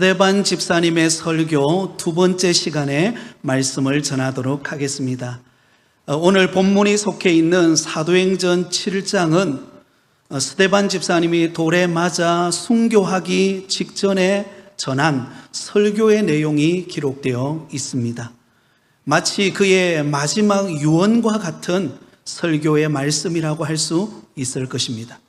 스데반 집사님의 설교 두 번째 시간에 말씀을 전하도록 하겠습니다. 어, 오늘 본문이 속해 있는 사도행전 7장은 어, 스데반 집사님이 돌에 맞아 순교하기 직전에 전한 설교의 내용이 기록되어 있습니다. 마치 그의 마지막 유언과 같은 설교의 말씀이라고 할 수 있을 것입니다.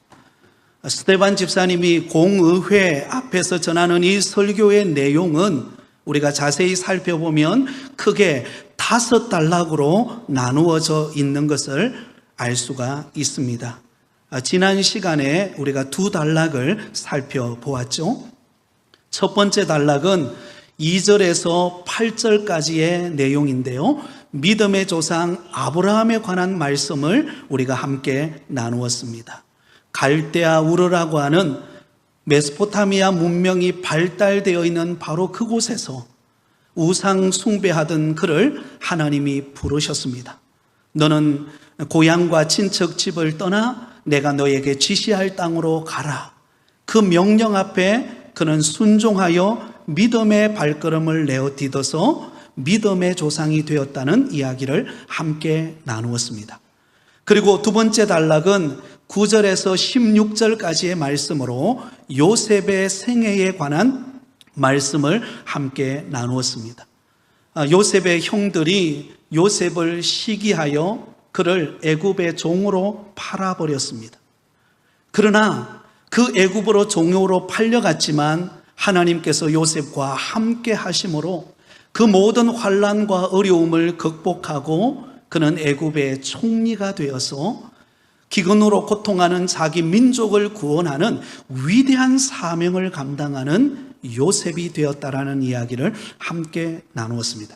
스테반 집사님이 공의회 앞에서 전하는 이 설교의 내용은 우리가 자세히 살펴보면 크게 다섯 단락으로 나누어져 있는 것을 알 수가 있습니다. 지난 시간에 우리가 두 단락을 살펴보았죠. 첫 번째 단락은 2절에서 8절까지의 내용인데요. 믿음의 조상 아브라함에 관한 말씀을 우리가 함께 나누었습니다. 갈대아 우르라고 하는 메소포타미아 문명이 발달되어 있는 바로 그곳에서 우상 숭배하던 그를 하나님이 부르셨습니다. 너는 고향과 친척 집을 떠나 내가 너에게 지시할 땅으로 가라. 그 명령 앞에 그는 순종하여 믿음의 발걸음을 내어 디뎌서 믿음의 조상이 되었다는 이야기를 함께 나누었습니다. 그리고 두 번째 단락은 9절에서 16절까지의 말씀으로 요셉의 생애에 관한 말씀을 함께 나누었습니다. 아, 요셉의 형들이 요셉을 시기하여 그를 애굽의 종으로 팔아버렸습니다. 그러나 그 애굽으로 종으로 팔려갔지만 하나님께서 요셉과 함께 하심으로 그 모든 환란과 어려움을 극복하고 그는 애굽의 총리가 되어서 기근으로 고통하는 자기 민족을 구원하는 위대한 사명을 감당하는 요셉이 되었다라는 이야기를 함께 나누었습니다.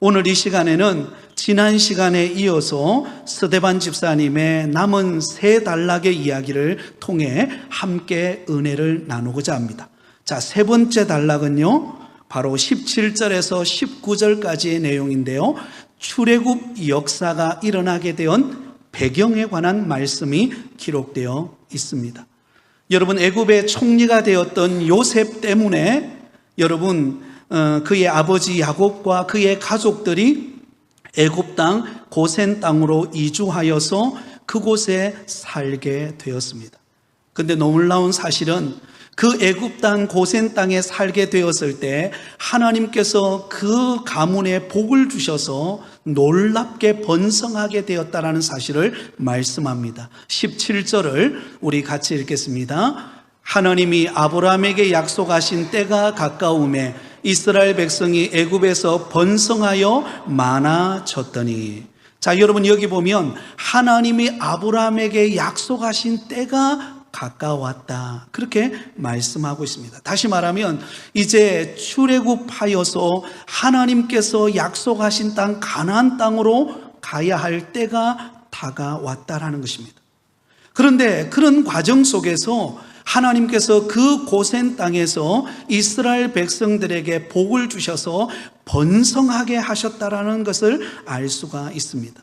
오늘 이 시간에는 지난 시간에 이어서 스데반 집사님의 남은 세 단락의 이야기를 통해 함께 은혜를 나누고자 합니다. 자, 세 번째 단락은요. 바로 17절에서 19절까지의 내용인데요. 출애굽 역사가 일어나게 된 배경에 관한 말씀이 기록되어 있습니다. 여러분 애굽의 총리가 되었던 요셉 때문에 여러분 어, 그의 아버지 야곱과 그의 가족들이 애굽 땅 고센 땅으로 이주하여서 그곳에 살게 되었습니다. 근데 놀라운 사실은 그 애굽 땅 고센 땅에 살게 되었을 때 하나님께서 그 가문에 복을 주셔서 놀랍게 번성하게 되었다라는 사실을 말씀합니다. 17절을 우리 같이 읽겠습니다. 하나님이 아브라함에게 약속하신 때가 가까움에 이스라엘 백성이 애굽에서 번성하여 많아졌더니 자 여러분 여기 보면 하나님이 아브라함에게 약속하신 때가 가까웠다. 그렇게 말씀하고 있습니다. 다시 말하면 이제 출애굽하여서 하나님께서 약속하신 땅 가나안 땅으로 가야 할 때가 다가왔다라는 것입니다. 그런데 그런 과정 속에서 하나님께서 그 고센 땅에서 이스라엘 백성들에게 복을 주셔서 번성하게 하셨다라는 것을 알 수가 있습니다.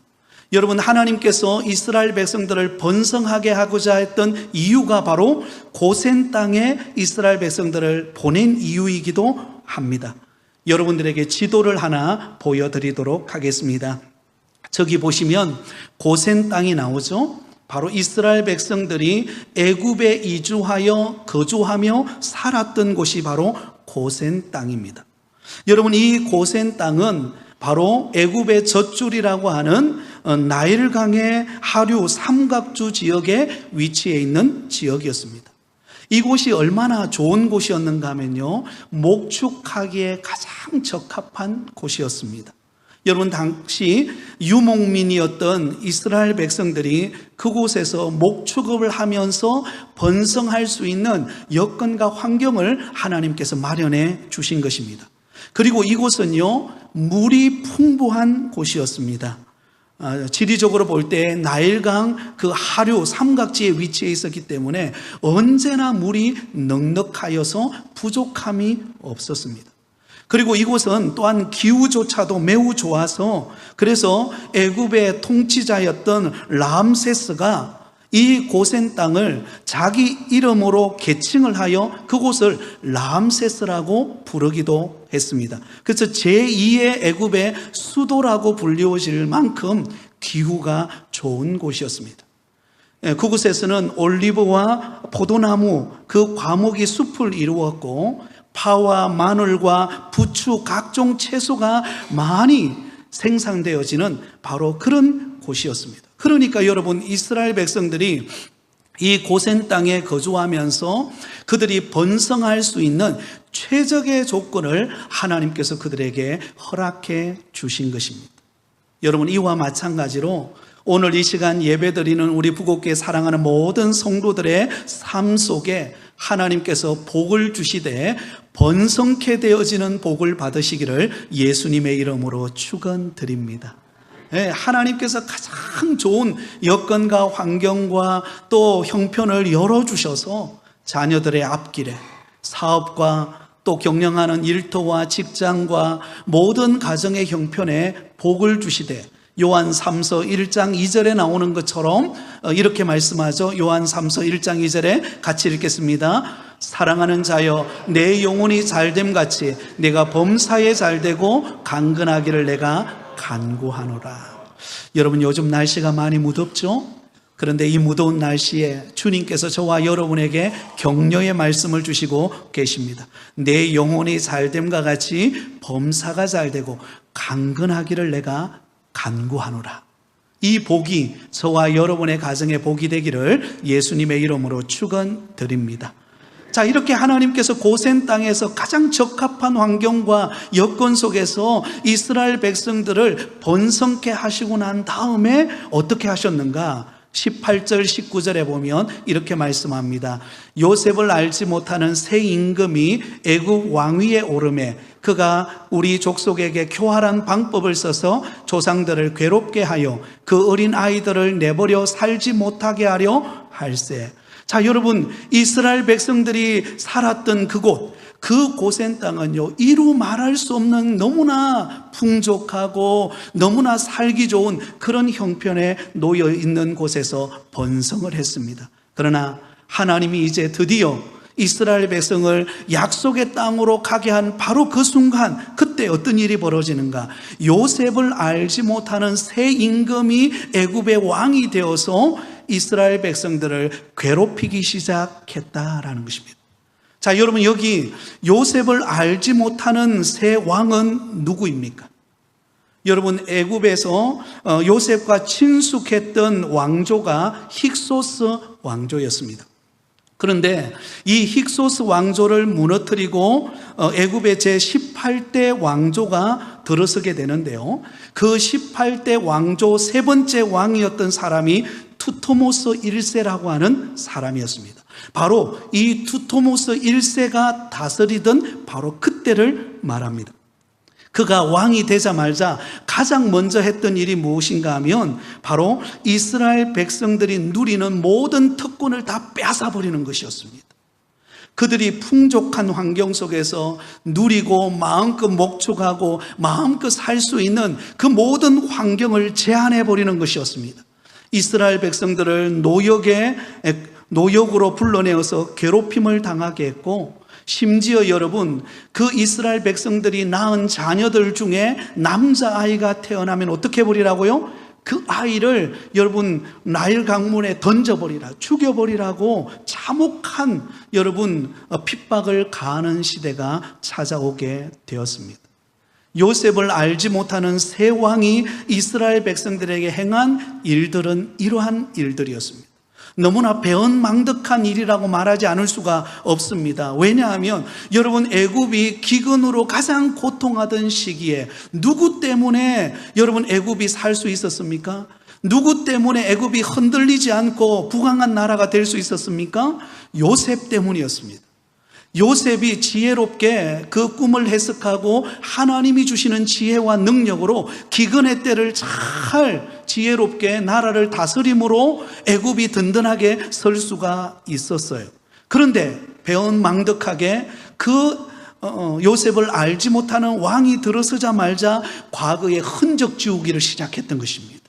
여러분 하나님께서 이스라엘 백성들을 번성하게 하고자 했던 이유가 바로 고센 땅에 이스라엘 백성들을 보낸 이유이기도 합니다. 여러분들에게 지도를 하나 보여드리도록 하겠습니다. 저기 보시면 고센 땅이 나오죠. 바로 이스라엘 백성들이 애굽에 이주하여 거주하며 살았던 곳이 바로 고센 땅입니다. 여러분 이 고센 땅은 바로 애굽의 젖줄이라고 하는 어, 나일강의 하류 삼각주 지역에 위치해 있는 지역이었습니다. 이곳이 얼마나 좋은 곳이었는가 하면요. 목축하기에 가장 적합한 곳이었습니다. 여러분 당시 유목민이었던 이스라엘 백성들이 그곳에서 목축업을 하면서 번성할 수 있는 여건과 환경을 하나님께서 마련해 주신 것입니다. 그리고 이곳은요 물이 풍부한 곳이었습니다. 아, 지리적으로 볼 때 나일강 그 하류 삼각지에 위치해 있었기 때문에 언제나 물이 넉넉하여서 부족함이 없었습니다. 그리고 이곳은 또한 기후조차도 매우 좋아서 그래서 애굽의 통치자였던 람세스가 이 고센 땅을 자기 이름으로 개칭을 하여 그곳을 람세스라고 부르기도 했습니다. 그래서 제2의 애굽의 수도라고 불리워질 만큼 기후가 좋은 곳이었습니다. 예, 그곳에서는 올리브와 포도나무 그 과목이 숲을 이루었고 파와 마늘과 부추 각종 채소가 많이 생산되어지는 바로 그런 곳이었습니다. 그러니까 여러분 이스라엘 백성들이 이 고센 땅에 거주하면서 그들이 번성할 수 있는 최적의 조건을 하나님께서 그들에게 허락해 주신 것입니다. 여러분 이와 마찬가지로 오늘 이 시간 예배드리는 우리 부곡교회 사랑하는 모든 성도들의 삶 속에 하나님께서 복을 주시되 번성케 되어지는 복을 받으시기를 예수님의 이름으로 축원드립니다. 예, 하나님께서 가장 좋은 여건과 환경과 또 형편을 열어주셔서 자녀들의 앞길에 사업과 또 경영하는 일터와 직장과 모든 가정의 형편에 복을 주시되 요한 3서 1장 2절에 나오는 것처럼 어, 이렇게 말씀하죠. 요한 3서 1장 2절에 같이 읽겠습니다. 사랑하는 자여 내 영혼이 잘됨 같이 내가 범사에 잘되고 강건하기를 내가 간구하노라. 여러분 요즘 날씨가 많이 무덥죠? 그런데 이 무더운 날씨에 주님께서 저와 여러분에게 격려의 말씀을 주시고 계십니다. 내 영혼이 잘됨과 같이 범사가 잘되고 강건하기를 내가 간구하노라. 이 복이 저와 여러분의 가정의 복이 되기를 예수님의 이름으로 축원드립니다. 자, 이렇게 하나님께서 고센 땅에서 가장 적합한 환경과 여건 속에서 이스라엘 백성들을 번성케 하시고 난 다음에 어떻게 하셨는가? 18절, 19절에 보면 이렇게 말씀합니다. 요셉을 알지 못하는 새 임금이 애굽 왕위에 오름에 그가 우리 족속에게 교활한 방법을 써서 조상들을 괴롭게 하여 그 어린 아이들을 내버려 살지 못하게 하려 할세. 자, 여러분, 이스라엘 백성들이 살았던 그곳, 그 고센 땅은요, 이루 말할 수 없는 너무나 풍족하고 너무나 살기 좋은 그런 형편에 놓여 있는 곳에서 번성을 했습니다. 그러나 하나님이 이제 드디어 이스라엘 백성을 약속의 땅으로 가게 한 바로 그 순간 그때 어떤 일이 벌어지는가 요셉을 알지 못하는 새 임금이 애굽의 왕이 되어서 이스라엘 백성들을 괴롭히기 시작했다라는 것입니다. 자, 여러분 여기 요셉을 알지 못하는 새 왕은 누구입니까? 여러분 애굽에서 어, 요셉과 친숙했던 왕조가 힉소스 왕조였습니다. 그런데 이 힉소스 왕조를 무너뜨리고 어, 애굽의 제 18대 왕조가 들어서게 되는데요. 그 18대 왕조 세 번째 왕이었던 사람이 투토모스 1세라고 하는 사람이었습니다. 바로 이 투토모스 1세가 다스리던 바로 그때를 말합니다. 그가 왕이 되자마자 가장 먼저 했던 일이 무엇인가 하면 바로 이스라엘 백성들이 누리는 모든 특권을 다 빼앗아버리는 것이었습니다. 그들이 풍족한 환경 속에서 누리고 마음껏 목축하고 마음껏 살 수 있는 그 모든 환경을 제한해 버리는 것이었습니다. 이스라엘 백성들을 노역에 노역으로 불러내어서 괴롭힘을 당하게 했고 심지어 여러분 그 이스라엘 백성들이 낳은 자녀들 중에 남자 아이가 태어나면 어떻게 버리라고요? 그 아이를 여러분 나일 강문에 던져버리라 죽여버리라고 참혹한 여러분 핍박을 가하는 시대가 찾아오게 되었습니다. 요셉을 알지 못하는 새 왕이 이스라엘 백성들에게 행한 일들은 이러한 일들이었습니다. 너무나 배은망덕한 일이라고 말하지 않을 수가 없습니다. 왜냐하면 여러분 애굽이 기근으로 가장 고통하던 시기에 누구 때문에 여러분 애굽이 살 수 있었습니까? 누구 때문에 애굽이 흔들리지 않고 부강한 나라가 될 수 있었습니까? 요셉 때문이었습니다. 요셉이 지혜롭게 그 꿈을 해석하고 하나님이 주시는 지혜와 능력으로 기근의 때를 잘 지혜롭게 나라를 다스림으로 애굽이 든든하게 설 수가 있었어요. 그런데 배은망덕하게 그 어, 어, 요셉을 알지 못하는 왕이 들어서자 말자 과거의 흔적 지우기를 시작했던 것입니다.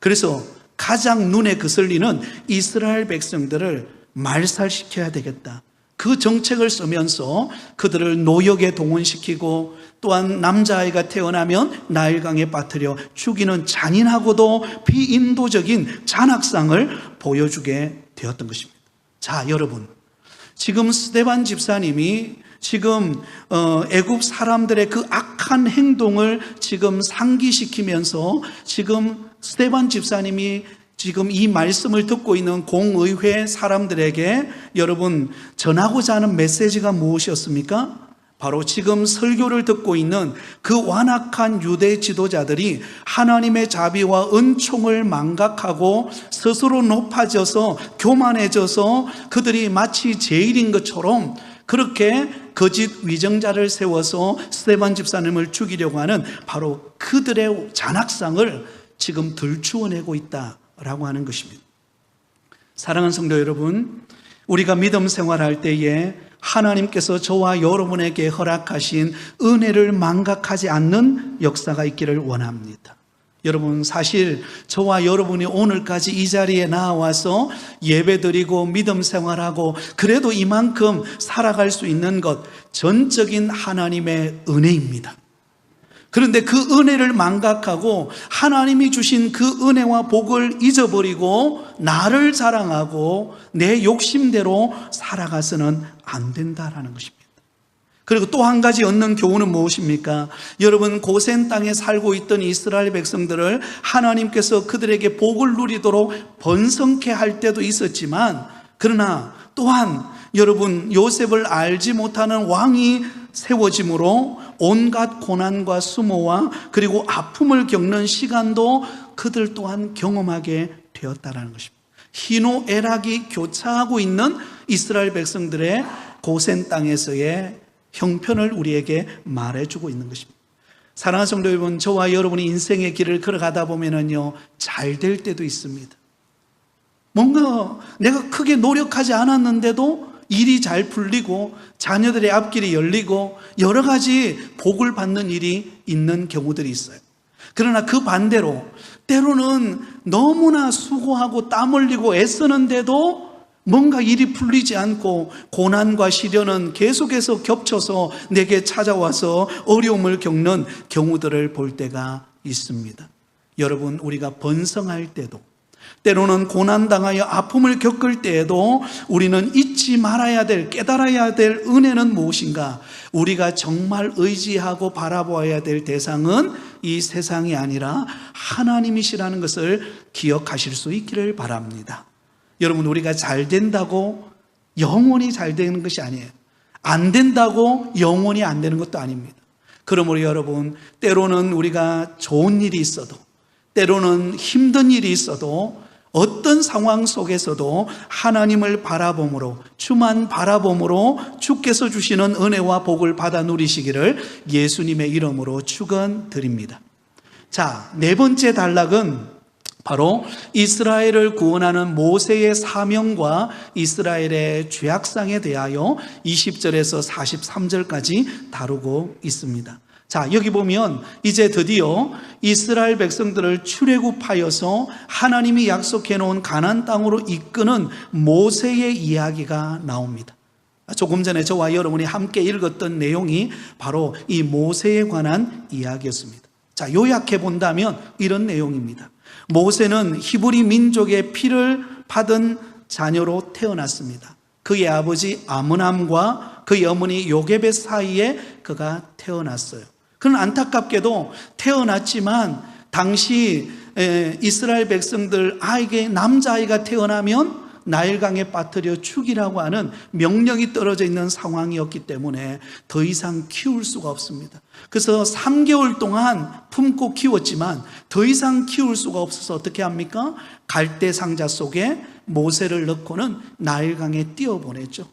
그래서 가장 눈에 거슬리는 이스라엘 백성들을 말살시켜야 되겠다. 그 정책을 쓰면서 그들을 노역에 동원시키고 또한 남자아이가 태어나면 나일강에 빠뜨려 죽이는 잔인하고도 비인도적인 잔악상을 보여주게 되었던 것입니다. 자, 여러분. 지금 스테반 집사님이 지금 어, 애굽 사람들의 그 악한 행동을 지금 상기시키면서 지금 스테반 집사님이 지금 이 말씀을 듣고 있는 공의회 사람들에게 여러분 전하고자 하는 메시지가 무엇이었습니까? 바로 지금 설교를 듣고 있는 그 완악한 유대 지도자들이 하나님의 자비와 은총을 망각하고 스스로 높아져서 교만해져서 그들이 마치 제일인 것처럼 그렇게 거짓 위정자를 세워서 스테반 집사님을 죽이려고 하는 바로 그들의 잔악상을 지금 들추어내고 있다 라고 하는 것입니다. 사랑하는 성도 여러분, 우리가 믿음 생활할 때에 하나님께서 저와 여러분에게 허락하신 은혜를 망각하지 않는 역사가 있기를 원합니다. 여러분, 사실 저와 여러분이 오늘까지 이 자리에 나와서 예배 드리고 믿음 생활하고 그래도 이만큼 살아갈 수 있는 것 전적인 하나님의 은혜입니다. 그런데 그 은혜를 망각하고 하나님이 주신 그 은혜와 복을 잊어버리고 나를 자랑하고 내 욕심대로 살아가서는 안 된다라는 것입니다. 그리고 또 한 가지 얻는 교훈은 무엇입니까? 여러분 고센 땅에 살고 있던 이스라엘 백성들을 하나님께서 그들에게 복을 누리도록 번성케 할 때도 있었지만 그러나 또한 여러분 요셉을 알지 못하는 왕이 세워짐으로 온갖 고난과 수모와 그리고 아픔을 겪는 시간도 그들 또한 경험하게 되었다라는 것입니다. 희노애락이 교차하고 있는 이스라엘 백성들의 고센 땅에서의 형편을 우리에게 말해주고 있는 것입니다. 사랑하는 성도 여러분, 저와 여러분이 인생의 길을 걸어가다 보면은요, 잘 될 때도 있습니다. 뭔가 내가 크게 노력하지 않았는데도 일이 잘 풀리고 자녀들의 앞길이 열리고 여러 가지 복을 받는 일이 있는 경우들이 있어요. 그러나 그 반대로 때로는 너무나 수고하고 땀 흘리고 애쓰는데도 뭔가 일이 풀리지 않고 고난과 시련은 계속해서 겹쳐서 내게 찾아와서 어려움을 겪는 경우들을 볼 때가 있습니다. 여러분, 우리가 번성할 때도 때로는 고난당하여 아픔을 겪을 때에도 우리는 잊지 말아야 될, 깨달아야 될 은혜는 무엇인가? 우리가 정말 의지하고 바라보아야 될 대상은 이 세상이 아니라 하나님이시라는 것을 기억하실 수 있기를 바랍니다. 여러분, 우리가 잘 된다고 영원히 잘 되는 것이 아니에요. 안 된다고 영원히 안 되는 것도 아닙니다. 그러므로 여러분, 때로는 우리가 좋은 일이 있어도, 때로는 힘든 일이 있어도, 어떤 상황 속에서도 하나님을 바라봄으로, 주만 바라봄으로 주께서 주시는 은혜와 복을 받아 누리시기를 예수님의 이름으로 축원드립니다. 자, 네 번째 단락은 바로 이스라엘을 구원하는 모세의 사명과 이스라엘의 죄악상에 대하여 20절에서 43절까지 다루고 있습니다. 자, 여기 보면 이제 드디어 이스라엘 백성들을 출애굽하여서 하나님이 약속해 놓은 가나안 땅으로 이끄는 모세의 이야기가 나옵니다. 조금 전에 저와 여러분이 함께 읽었던 내용이 바로 이 모세에 관한 이야기였습니다. 자, 요약해 본다면 이런 내용입니다. 모세는 히브리 민족의 피를 받은 자녀로 태어났습니다. 그의 아버지 아므남과 그의 어머니 요게벳 사이에 그가 태어났어요. 그는 안타깝게도 태어났지만 당시 이스라엘 백성들 아이에게 남자아이가 태어나면 나일강에 빠뜨려 죽이라고 하는 명령이 떨어져 있는 상황이었기 때문에 더 이상 키울 수가 없습니다. 그래서 3개월 동안 품고 키웠지만 더 이상 키울 수가 없어서 어떻게 합니까? 갈대 상자 속에 모세를 넣고는 나일강에 띄어보냈죠.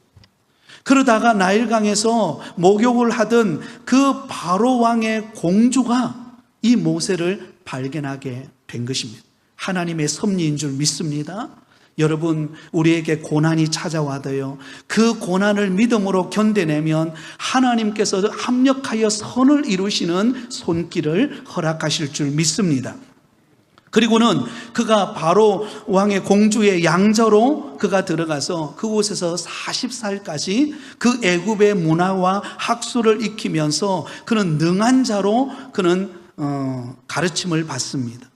그러다가 나일강에서 목욕을 하던 그 바로 왕의 공주가 이 모세를 발견하게 된 것입니다. 하나님의 섭리인 줄 믿습니다. 여러분, 우리에게 고난이 찾아와도요, 그 고난을 믿음으로 견뎌내면 하나님께서 합력하여 선을 이루시는 손길을 허락하실 줄 믿습니다. 그리고는 그가 바로 왕의 공주의 양자로 그가 들어가서 그곳에서 40살까지 그 애굽의 문화와 학술을 익히면서 그는 능한 자로 그는 어, 가르침을 받습니다.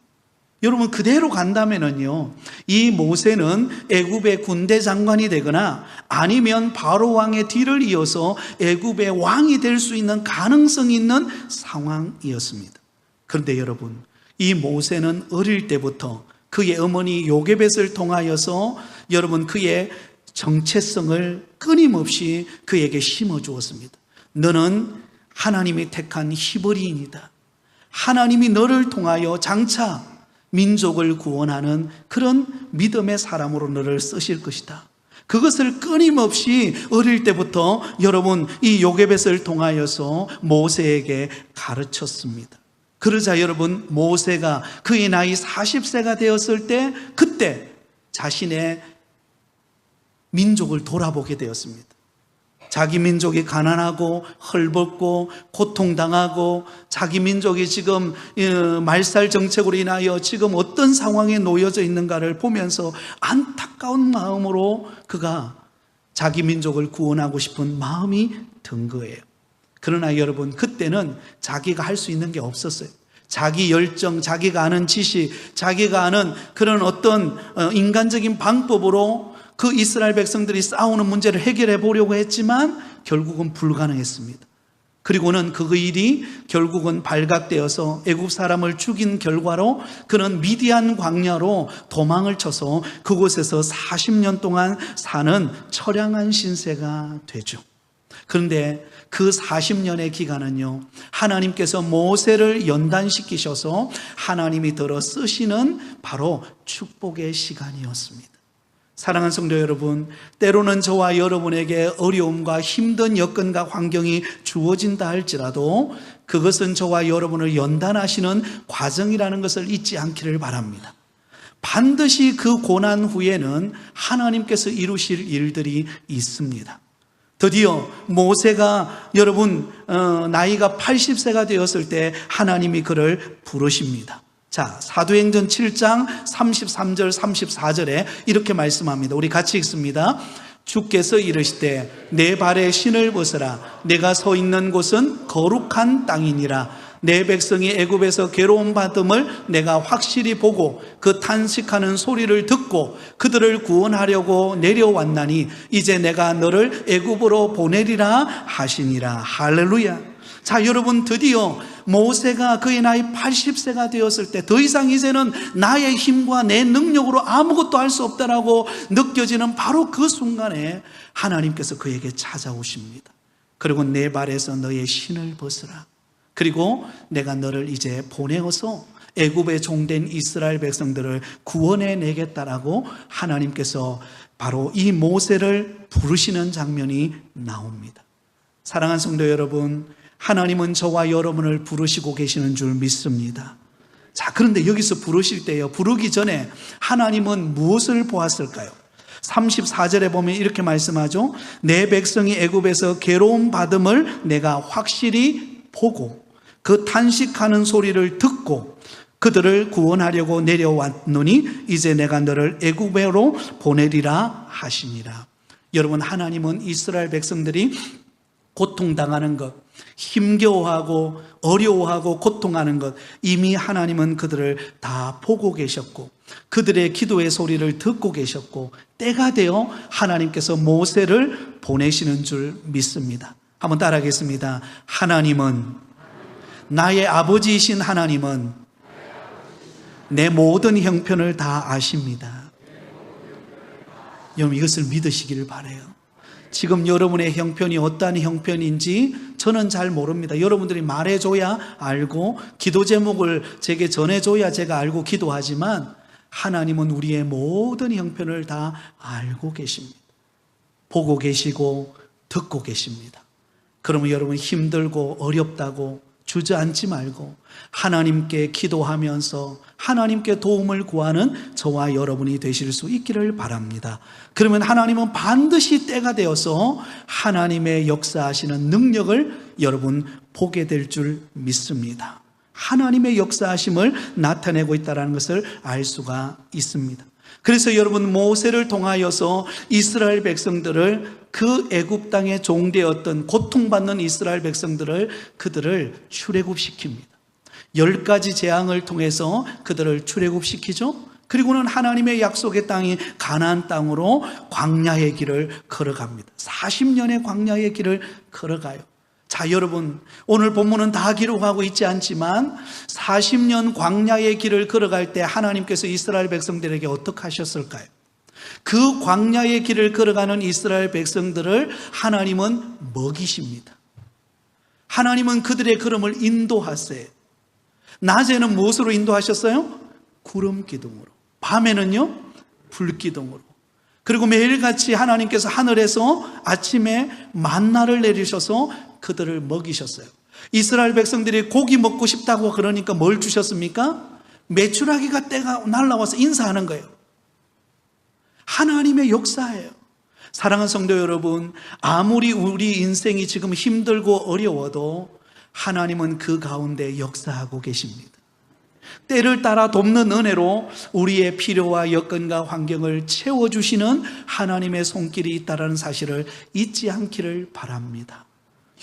여러분 그대로 간다면은요 이 모세는 애굽의 군대 장관이 되거나 아니면 바로 왕의 뒤를 이어서 애굽의 왕이 될 수 있는 가능성 있는 상황이었습니다. 그런데 여러분 이 모세는 어릴 때부터 그의 어머니 요게벳을 통하여서 여러분 그의 정체성을 끊임없이 그에게 심어 주었습니다. 너는 하나님이 택한 히브리인이다. 하나님이 너를 통하여 장차 민족을 구원하는 그런 믿음의 사람으로 너를 쓰실 것이다. 그것을 끊임없이 어릴 때부터 여러분 이 요게벳을 통하여서 모세에게 가르쳤습니다. 그러자 여러분 모세가 그의 나이 40세가 되었을 때 그때 자신의 민족을 돌아보게 되었습니다. 자기 민족이 가난하고 헐벗고 고통당하고 자기 민족이 지금 어, 말살 정책으로 인하여 지금 어떤 상황에 놓여져 있는가를 보면서 안타까운 마음으로 그가 자기 민족을 구원하고 싶은 마음이 든 거예요. 그러나 여러분 그때는 자기가 할 수 있는 게 없었어요. 자기 열정, 자기가 아는 지식, 자기가 아는 그런 어떤 어, 인간적인 방법으로 그 이스라엘 백성들이 싸우는 문제를 해결해 보려고 했지만 결국은 불가능했습니다. 그리고는 그 일이 결국은 발각되어서 애굽 사람을 죽인 결과로 그는 미디안 광야로 도망을 쳐서 그곳에서 40년 동안 사는 처량한 신세가 되죠. 그런데 그 40년의 기간은요, 하나님께서 모세를 연단시키셔서 하나님이 들어 쓰시는 바로 축복의 시간이었습니다. 사랑하는 성도 여러분, 때로는 저와 여러분에게 어려움과 힘든 여건과 환경이 주어진다 할지라도 그것은 저와 여러분을 연단하시는 과정이라는 것을 잊지 않기를 바랍니다. 반드시 그 고난 후에는 하나님께서 이루실 일들이 있습니다. 드디어 모세가 여러분 어, 나이가 80세가 되었을 때 하나님이 그를 부르십니다. 자, 사도행전 7장 33절 34절에 이렇게 말씀합니다. 우리 같이 읽습니다. 주께서 이르시되 내 발에 신을 벗어라 내가 서 있는 곳은 거룩한 땅이니라 내 백성이 애굽에서 괴로움 받음을 내가 확실히 보고 그 탄식하는 소리를 듣고 그들을 구원하려고 내려왔나니 이제 내가 너를 애굽으로 보내리라 하시니라 할렐루야 자, 여러분 드디어 모세가 그의 나이 80세가 되었을 때 더 이상 이제는 나의 힘과 내 능력으로 아무것도 할 수 없다라고 느껴지는 바로 그 순간에 하나님께서 그에게 찾아오십니다. 그리고 내 발에서 너의 신을 벗으라. 그리고 내가 너를 이제 보내어서 애굽에 종된 이스라엘 백성들을 구원해 내겠다라고 하나님께서 바로 이 모세를 부르시는 장면이 나옵니다. 사랑하는 성도 여러분, 하나님은 저와 여러분을 부르시고 계시는 줄 믿습니다. 자, 그런데 여기서 부르실 때요, 부르기 전에 하나님은 무엇을 보았을까요? 34절에 보면 이렇게 말씀하죠. 내 백성이 애굽에서 괴로움 받음을 내가 확실히 보고 그 탄식하는 소리를 듣고 그들을 구원하려고 내려왔노니 이제 내가 너를 애굽으로 보내리라 하시니라. 여러분 하나님은 이스라엘 백성들이 고통당하는 것, 힘겨워하고 어려워하고 고통하는 것 이미 하나님은 그들을 다 보고 계셨고 그들의 기도의 소리를 듣고 계셨고 때가 되어 하나님께서 모세를 보내시는 줄 믿습니다. 한번 따라하겠습니다. 하나님은 나의 아버지이신 하나님은 내 모든 형편을 다 아십니다. 여러분 이것을 믿으시기를 바래요. 지금 여러분의 형편이 어떠한 형편인지 저는 잘 모릅니다. 여러분들이 말해줘야 알고 기도 제목을 제게 전해줘야 제가 알고 기도하지만 하나님은 우리의 모든 형편을 다 알고 계십니다. 보고 계시고 듣고 계십니다. 그러면 여러분 힘들고 어렵다고 주저앉지 말고 하나님께 기도하면서 하나님께 도움을 구하는 저와 여러분이 되실 수 있기를 바랍니다. 그러면 하나님은 반드시 때가 되어서 하나님의 역사하시는 능력을 여러분 보게 될 줄 믿습니다. 하나님의 역사하심을 나타내고 있다는 것을 알 수가 있습니다. 그래서 여러분 모세를 통하여서 이스라엘 백성들을 그 애굽 땅에 종되었던 고통받는 이스라엘 백성들을 그들을 출애굽시킵니다. 열 가지 재앙을 통해서 그들을 출애굽시키죠. 그리고는 하나님의 약속의 땅이 가나안 땅으로 광야의 길을 걸어갑니다. 40년의 광야의 길을 걸어가요. 자, 여러분, 오늘 본문은 다 기록하고 있지 않지만 40년 광야의 길을 걸어갈 때 하나님께서 이스라엘 백성들에게 어떻게 하셨을까요? 그 광야의 길을 걸어가는 이스라엘 백성들을 하나님은 먹이십니다. 하나님은 그들의 걸음을 인도하세요. 낮에는 무엇으로 인도하셨어요? 구름 기둥으로. 밤에는요? 불 기둥으로. 그리고 매일같이 하나님께서 하늘에서 아침에 만나를 내리셔서 그들을 먹이셨어요. 이스라엘 백성들이 고기 먹고 싶다고 그러니까 뭘 주셨습니까? 메추라기가 때가 날라와서 인사하는 거예요. 하나님의 역사예요. 사랑하는 성도 여러분, 아무리 우리 인생이 지금 힘들고 어려워도 하나님은 그 가운데 역사하고 계십니다. 때를 따라 돕는 은혜로 우리의 필요와 여건과 환경을 채워주시는 하나님의 손길이 있다는 사실을 잊지 않기를 바랍니다.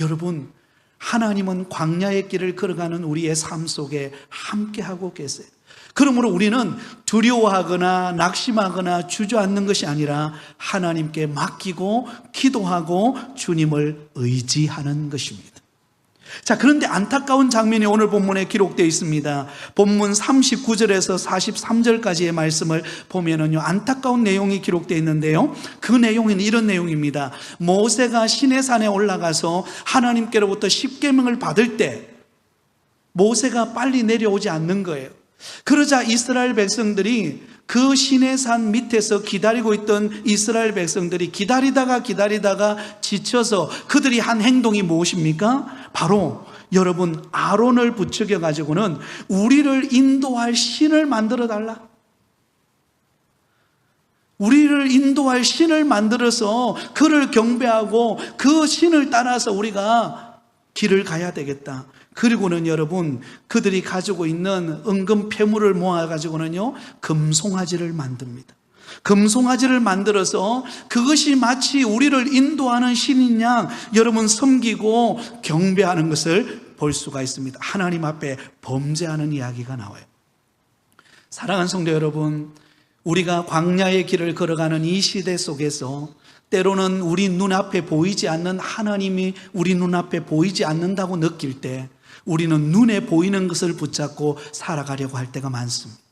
여러분, 하나님은 광야의 길을 걸어가는 우리의 삶 속에 함께하고 계세요. 그러므로 우리는 두려워하거나 낙심하거나 주저앉는 것이 아니라 하나님께 맡기고 기도하고 주님을 의지하는 것입니다. 자, 그런데 안타까운 장면이 오늘 본문에 기록되어 있습니다. 본문 39절에서 43절까지의 말씀을 보면은요, 안타까운 내용이 기록되어 있는데요. 그 내용은 이런 내용입니다. 모세가 시내산에 올라가서 하나님께로부터 십계명을 받을 때 모세가 빨리 내려오지 않는 거예요. 그러자 이스라엘 백성들이 그 시내산 밑에서 기다리고 있던 이스라엘 백성들이 기다리다가 기다리다가 지쳐서 그들이 한 행동이 무엇입니까? 바로 여러분 아론을 부추겨 가지고는 우리를 인도할 신을 만들어 달라. 우리를 인도할 신을 만들어서 그를 경배하고 그 신을 따라서 우리가 길을 가야 되겠다. 그리고는 여러분 그들이 가지고 있는 은금 폐물을 모아 가지고는요 금송아지를 만듭니다. 금송아지를 만들어서 그것이 마치 우리를 인도하는 신인 양 여러분 섬기고 경배하는 것을 볼 수가 있습니다. 하나님 앞에 범죄하는 이야기가 나와요. 사랑하는 성도 여러분, 우리가 광야의 길을 걸어가는 이 시대 속에서 때로는 우리 눈앞에 보이지 않는 하나님이 우리 눈앞에 보이지 않는다고 느낄 때 우리는 눈에 보이는 것을 붙잡고 살아가려고 할 때가 많습니다.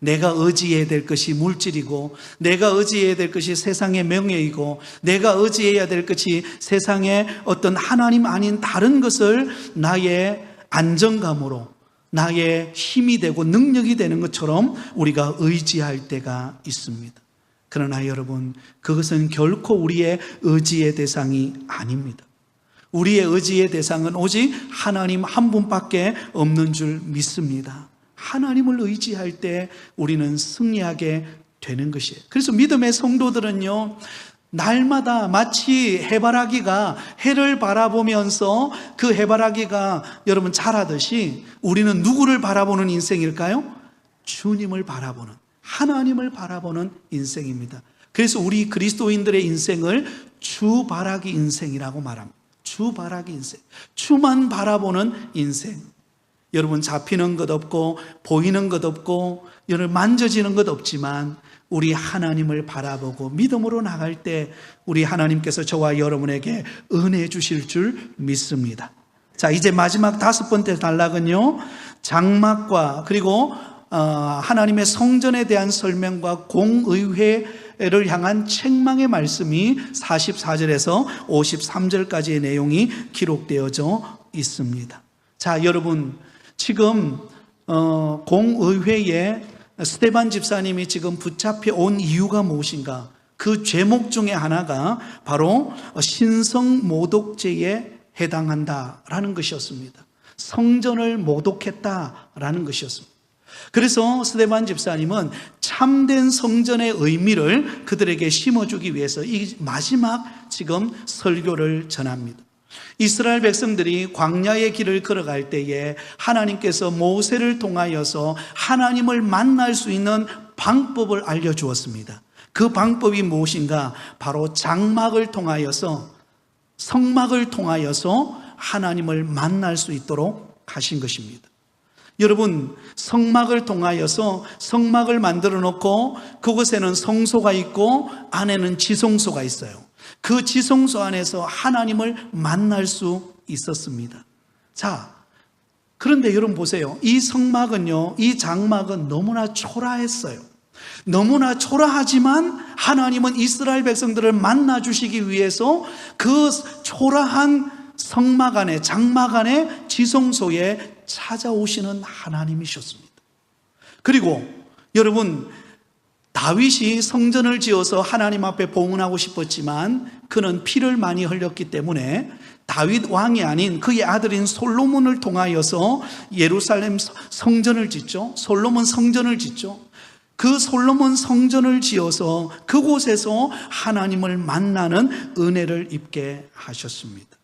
내가 의지해야 될 것이 물질이고, 내가 의지해야 될 것이 세상의 명예이고, 내가 의지해야 될 것이 세상의 어떤 하나님 아닌 다른 것을 나의 안정감으로, 나의 힘이 되고 능력이 되는 것처럼 우리가 의지할 때가 있습니다. 그러나 여러분, 그것은 결코 우리의 의지의 대상이 아닙니다. 우리의 의지의 대상은 오직 하나님 한 분밖에 없는 줄 믿습니다. 하나님을 의지할 때 우리는 승리하게 되는 것이에요. 그래서 믿음의 성도들은요, 날마다 마치 해바라기가 해를 바라보면서 그 해바라기가 여러분 자라듯이 우리는 누구를 바라보는 인생일까요? 주님을 바라보는, 하나님을 바라보는 인생입니다. 그래서 우리 그리스도인들의 인생을 주바라기 인생이라고 말합니다. 주바라기 인생. 주만 바라보는 인생. 여러분 잡히는 것 없고 보이는 것 없고 여러분 만져지는 것 없지만 우리 하나님을 바라보고 믿음으로 나갈 때 우리 하나님께서 저와 여러분에게 은혜 주실 줄 믿습니다. 자, 이제 마지막 다섯 번째 단락은요. 장막과 그리고 어, 하나님의 성전에 대한 설명과 공의회 를 향한 책망의 말씀이 44절에서 53절까지의 내용이 기록되어져 있습니다. 자, 여러분, 지금 어, 공의회에 스테반 집사님이 지금 붙잡혀 온 이유가 무엇인가? 그 죄목 중에 하나가 바로 신성 모독죄에 해당한다라는 것이었습니다. 성전을 모독했다라는 것이었습니다. 그래서 스데반 집사님은 참된 성전의 의미를 그들에게 심어주기 위해서 이 마지막 지금 설교를 전합니다. 이스라엘 백성들이 광야의 길을 걸어갈 때에 하나님께서 모세를 통하여서 하나님을 만날 수 있는 방법을 알려주었습니다. 그 방법이 무엇인가? 바로 장막을 통하여서 성막을 통하여서 하나님을 만날 수 있도록 하신 것입니다. 여러분, 성막을 통하여서 성막을 만들어 놓고 그곳에는 성소가 있고 안에는 지성소가 있어요. 그 지성소 안에서 하나님을 만날 수 있었습니다. 자, 그런데 여러분 보세요. 이 성막은요, 이 장막은 너무나 초라했어요. 너무나 초라하지만 하나님은 이스라엘 백성들을 만나 주시기 위해서 그 초라한 성막 안에, 장막 안에, 지성소에 찾아오시는 하나님이셨습니다. 그리고 여러분, 다윗이 성전을 지어서 하나님 앞에 봉헌하고 싶었지만 그는 피를 많이 흘렸기 때문에 다윗 왕이 아닌 그의 아들인 솔로몬을 통하여서 예루살렘 성전을 짓죠. 솔로몬 성전을 짓죠. 그 솔로몬 성전을 지어서 그곳에서 하나님을 만나는 은혜를 입게 하셨습니다.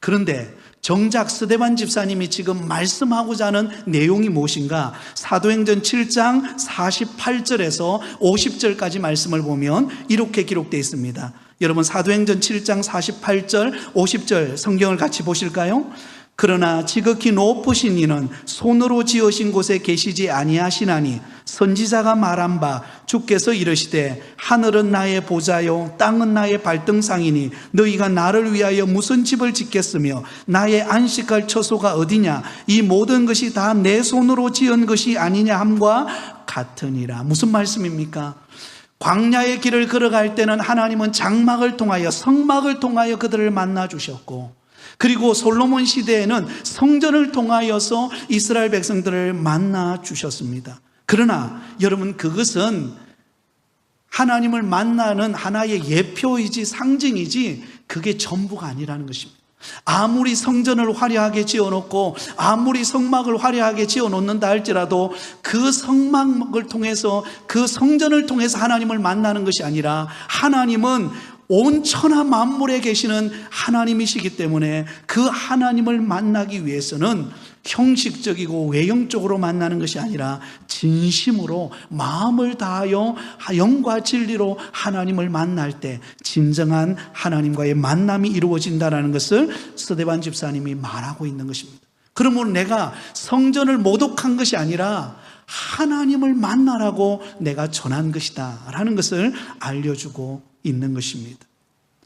그런데 정작 스데반 집사님이 지금 말씀하고자 하는 내용이 무엇인가? 사도행전 7장 48절에서 50절까지 말씀을 보면 이렇게 기록되어 있습니다. 여러분 사도행전 7장 48절, 50절 성경을 같이 보실까요? 그러나 지극히 높으신 이는 손으로 지으신 곳에 계시지 아니하시나니 선지자가 말한 바 주께서 이르시되 하늘은 나의 보좌요 땅은 나의 발등상이니 너희가 나를 위하여 무슨 집을 짓겠으며 나의 안식할 처소가 어디냐 이 모든 것이 다 내 손으로 지은 것이 아니냐 함과 같으니라 무슨 말씀입니까? 광야의 길을 걸어갈 때는 하나님은 장막을 통하여 성막을 통하여 그들을 만나 주셨고 그리고 솔로몬 시대에는 성전을 통하여서 이스라엘 백성들을 만나 주셨습니다. 그러나 여러분 그것은 하나님을 만나는 하나의 예표이지 상징이지 그게 전부가 아니라는 것입니다. 아무리 성전을 화려하게 지어놓고 아무리 성막을 화려하게 지어놓는다 할지라도 그 성막을 통해서 그 성전을 통해서 하나님을 만나는 것이 아니라 하나님은 온 천하 만물에 계시는 하나님이시기 때문에 그 하나님을 만나기 위해서는 형식적이고 외형적으로 만나는 것이 아니라 진심으로 마음을 다하여 영과 진리로 하나님을 만날 때 진정한 하나님과의 만남이 이루어진다는 것을 스데반 집사님이 말하고 있는 것입니다. 그러므로 내가 성전을 모독한 것이 아니라 하나님을 만나라고 내가 전한 것이다 라는 것을 알려주고 있는 것입니다.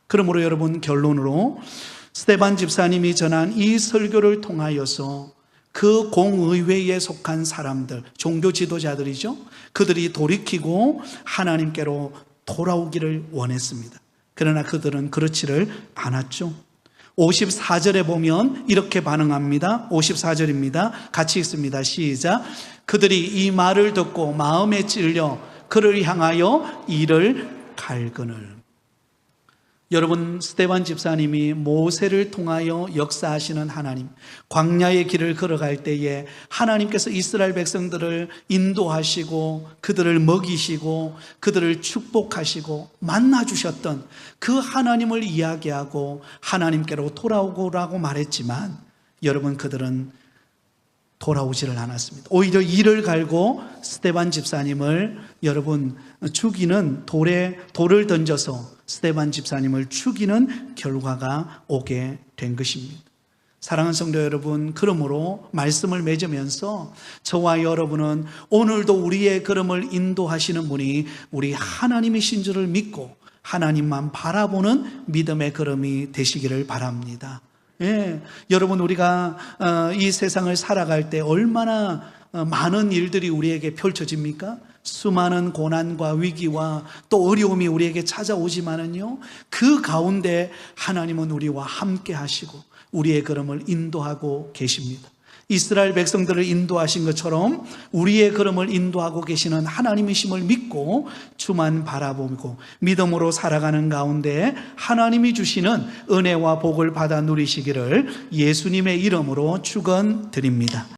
그러므로 여러분 결론으로 스테반 집사님이 전한 이 설교를 통하여서 그 공의회에 속한 사람들, 종교 지도자들이죠. 그들이 돌이키고 하나님께로 돌아오기를 원했습니다. 그러나 그들은 그렇지를 않았죠. 54절에 보면 이렇게 반응합니다. 54절입니다. 같이 읽습니다. 시작. 그들이 이 말을 듣고 마음에 찔려 그를 향하여 이를 갈그늘. 여러분 스테반 집사님이 모세를 통하여 역사하시는 하나님, 광야의 길을 걸어갈 때에 하나님께서 이스라엘 백성들을 인도하시고 그들을 먹이시고 그들을 축복하시고 만나 주셨던 그 하나님을 이야기하고 하나님께로 돌아오고라고 말했지만 여러분 그들은 돌아오지를 않았습니다. 오히려 이를 갈고 스테반 집사님을 여러분 죽이는 돌에 돌을 던져서 스테반 집사님을 죽이는 결과가 오게 된 것입니다. 사랑하는 성도 여러분, 그러므로 말씀을 맺으면서 저와 여러분은 오늘도 우리의 걸음을 인도하시는 분이 우리 하나님이신 줄을 믿고 하나님만 바라보는 믿음의 걸음이 되시기를 바랍니다. 예, 여러분 우리가 어, 이 세상을 살아갈 때 얼마나 어, 많은 일들이 우리에게 펼쳐집니까? 수많은 고난과 위기와 또 어려움이 우리에게 찾아오지만은요, 그 가운데 하나님은 우리와 함께 하시고 우리의 걸음을 인도하고 계십니다. 이스라엘 백성들을 인도하신 것처럼 우리의 걸음을 인도하고 계시는 하나님이심을 믿고 주만 바라보고 믿음으로 살아가는 가운데 하나님이 주시는 은혜와 복을 받아 누리시기를 예수님의 이름으로 축원드립니다.